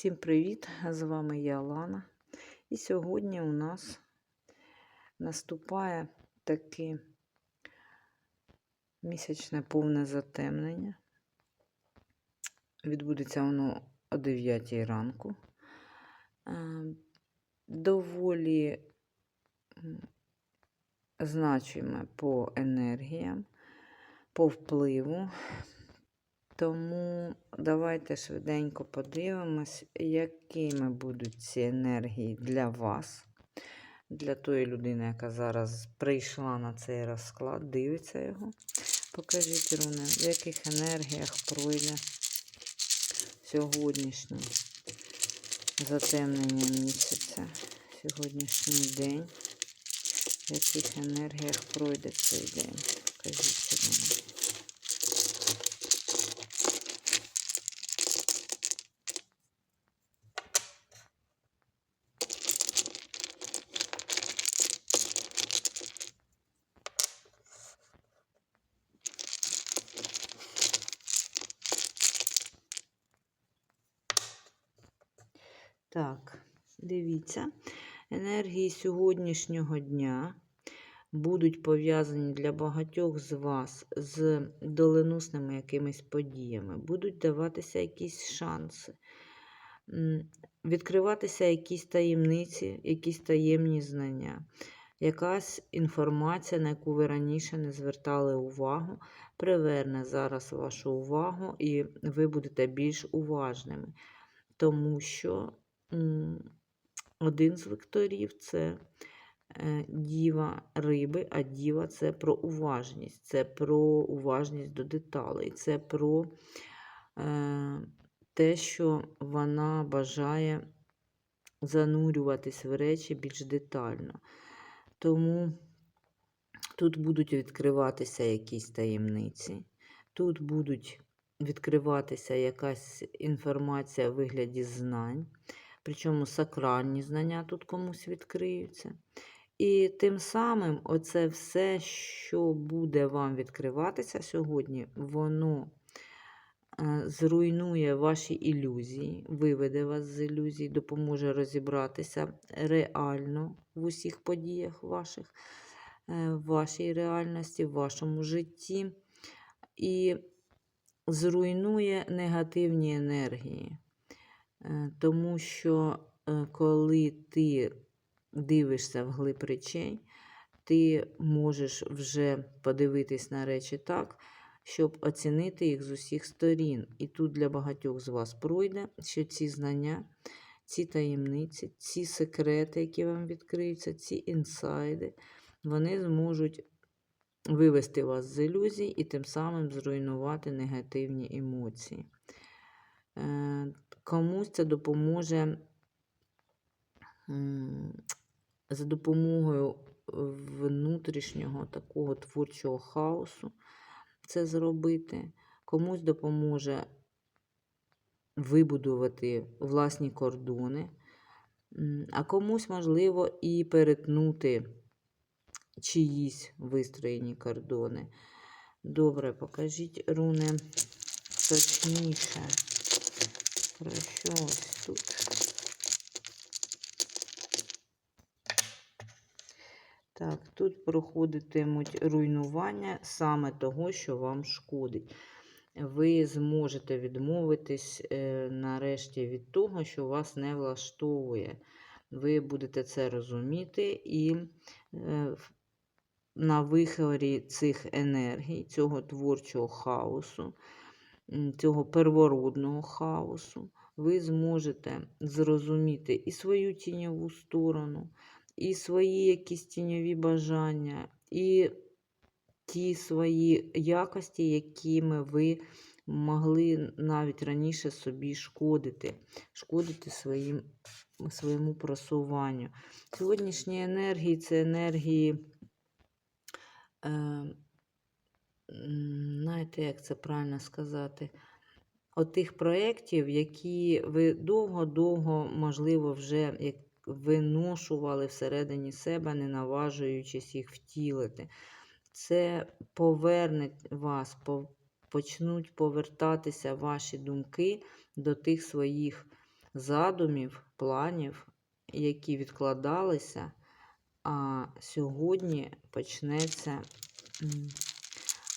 Всім привіт! З вами я Лана. І сьогодні у нас наступає таке місячне повне затемнення. Відбудеться воно о 9 ранку. Е, Доволі значиме по енергіям, по впливу. Тому давайте швиденько подивимось, якими будуть ці енергії для вас, для тої людини, яка зараз прийшла на цей розклад, дивиться його. Покажіть, Руне, в яких енергіях пройде сьогоднішнє затемнення місяця, сьогоднішній день, в яких енергіях пройде цей день. Покажіть, Руне. Так, дивіться, енергії сьогоднішнього дня будуть пов'язані для багатьох з вас з доленосними якимись подіями, будуть даватися якісь шанси, відкриватися якісь таємниці, якісь таємні знання, якась інформація, на яку ви раніше не звертали увагу, приверне зараз вашу увагу, і ви будете більш уважними. Тому що один з векторів це е, діва риби, а діва це про уважність, це про уважність до деталей, це про е, те, що вона бажає занурюватись в речі більш детально. Тому тут будуть відкриватися якісь таємниці, тут будуть відкриватися якась інформація в вигляді знань. Причому сакральні знання тут комусь відкриються. І тим самим оце все, що буде вам відкриватися сьогодні, воно е, зруйнує ваші ілюзії, виведе вас з ілюзій, допоможе розібратися реально в усіх подіях ваших, е, в вашій реальності, в вашому житті. І зруйнує негативні енергії. Е, Тому що е, коли ти дивишся в глиб речей, ти можеш вже подивитись на речі так, щоб оцінити їх з усіх сторін. І тут для багатьох з вас пройде, що ці знання, ці таємниці, ці секрети, які вам відкриються, ці інсайди, вони зможуть вивести вас з ілюзій і тим самим зруйнувати негативні емоції. Комусь це допоможе за допомогою внутрішнього такого творчого хаосу це зробити. Комусь допоможе вибудувати власні кордони, а комусь, можливо, і перетнути чиїсь вистроєні кордони. Добре, покажіть руни точніше. Про що ось тут? Так, тут проходитимуть руйнування саме того, що вам шкодить. Ви зможете відмовитись е, нарешті від того, що вас не влаштовує. Ви будете це розуміти і е, на вихорі цих енергій, цього творчого хаосу, цього первородного хаосу, ви зможете зрозуміти і свою тіньову сторону, і свої якісь тіньові бажання, і ті свої якості, якими ви могли навіть раніше собі шкодити, шкодити своїм, своєму просуванню. Сьогоднішні енергії це енергії. Е, знаєте, як це правильно сказати? Отих проєктів, які ви довго-довго, можливо, вже виношували всередині себе, не наважуючись їх втілити. Це поверне вас, почнуть повертатися ваші думки до тих своїх задумів, планів, які відкладалися, а сьогодні почнеться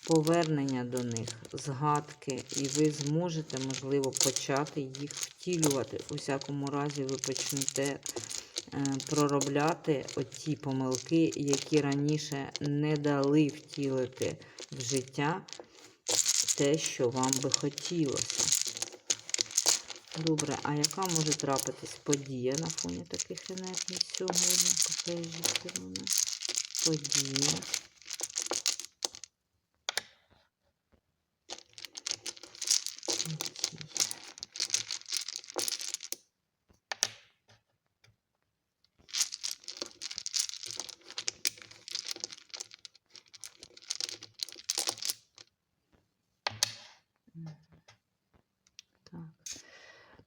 повернення до них, згадки, і ви зможете, можливо, почати їх втілювати. У всякому разі, ви почнете е, проробляти оті помилки, які раніше не дали втілити в життя те, що вам би хотілося. Добре, а яка може трапитись подія на фоні таких енергій сьогодні? Покажіть мене. Подія. Подія. Мгм. Так.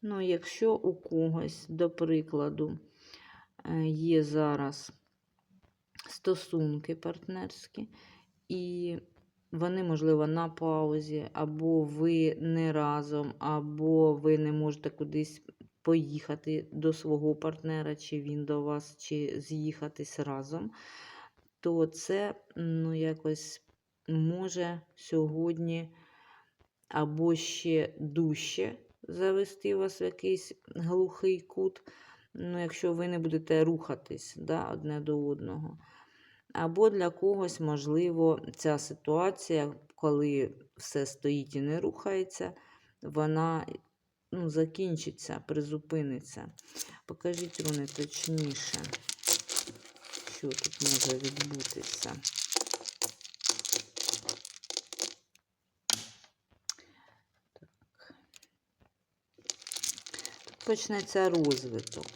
Ну, якщо у когось, до прикладу, е, є зараз стосунки партнерські, і вони, можливо, на паузі, або ви не разом, або ви не можете кудись поїхати до свого партнера, чи він до вас, чи з'їхатись разом, то це ну, якось може сьогодні або ще дужче завести вас в якийсь глухий кут, ну, якщо ви не будете рухатись да, одне до одного. Або для когось, можливо, ця ситуація, коли все стоїть і не рухається, вона ну, закінчиться, призупиниться. Покажіть руни точніше, що тут може відбутися. почнеться розвиток.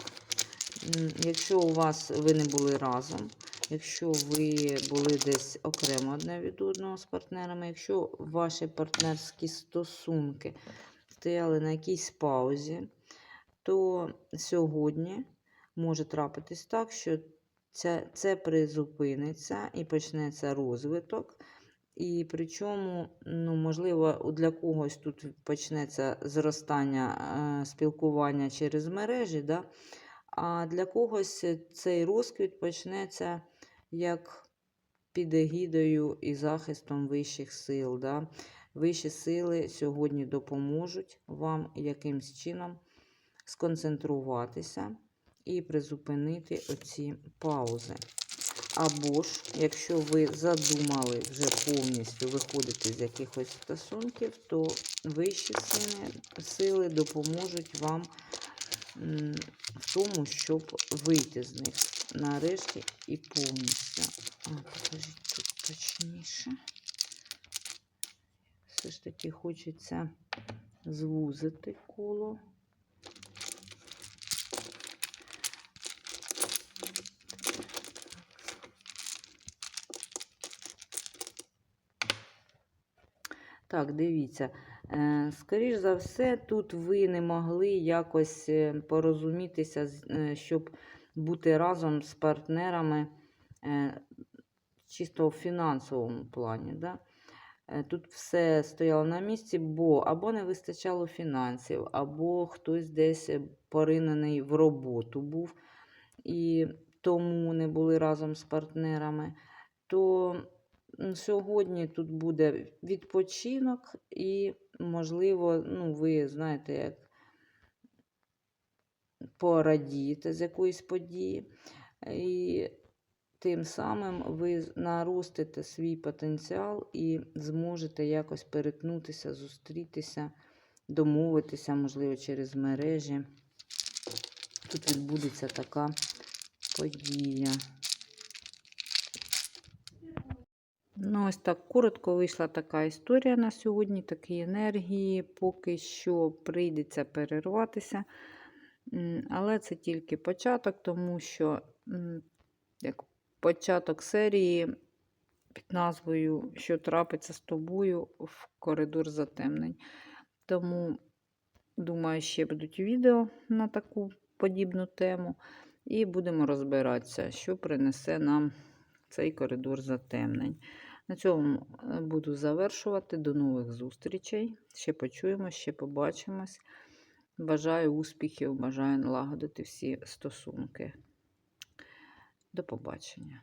Якщо у вас ви не були разом, якщо ви були десь окремо одне від одного з партнерами, якщо ваші партнерські стосунки стояли на якійсь паузі, то сьогодні може трапитись так, що це, це призупиниться і почнеться розвиток. І причому, ну, можливо, для когось тут почнеться зростання е, спілкування через мережі, да? а для когось цей розквіт почнеться як під егідою і захистом вищих сил. Да? Вищі сили сьогодні допоможуть вам якимсь чином сконцентруватися і призупинити оці паузи. Або ж, якщо ви задумали вже повністю виходити з якихось стосунків, то вищі сили, допоможуть вам в тому, щоб вийти з них нарешті і повністю. А, покажіть тут точніше. Все ж таки хочеться звузити коло. Так, дивіться. Е, Скоріш за все, тут ви не могли якось е, порозумітися, е, щоб бути разом з партнерами е, чисто в фінансовому плані. Да? Е, Тут все стояло на місці, бо або не вистачало фінансів, або хтось десь е, поринений в роботу був і тому не були разом з партнерами. То сьогодні тут буде відпочинок, і, можливо, ну, ви знаєте, як порадієте з якоїсь події. І тим самим ви наростите свій потенціал і зможете якось перетнутися, зустрітися, домовитися, можливо, через мережі. Тут відбудеться така подія. Ну, ось так коротко вийшла така історія на сьогодні, такі енергії. Поки що прийдеться перерватися. Але це тільки початок, тому що як початок серії під назвою Що трапиться з тобою в коридор затемнень. Тому, думаю, ще будуть відео на таку подібну тему. І будемо розбиратися, що принесе нам цей коридор затемнень. На цьому е, буду завершувати. До нових зустрічей. Ще почуємо, ще побачимось. Бажаю успіхів, бажаю налагодити всі стосунки. До побачення.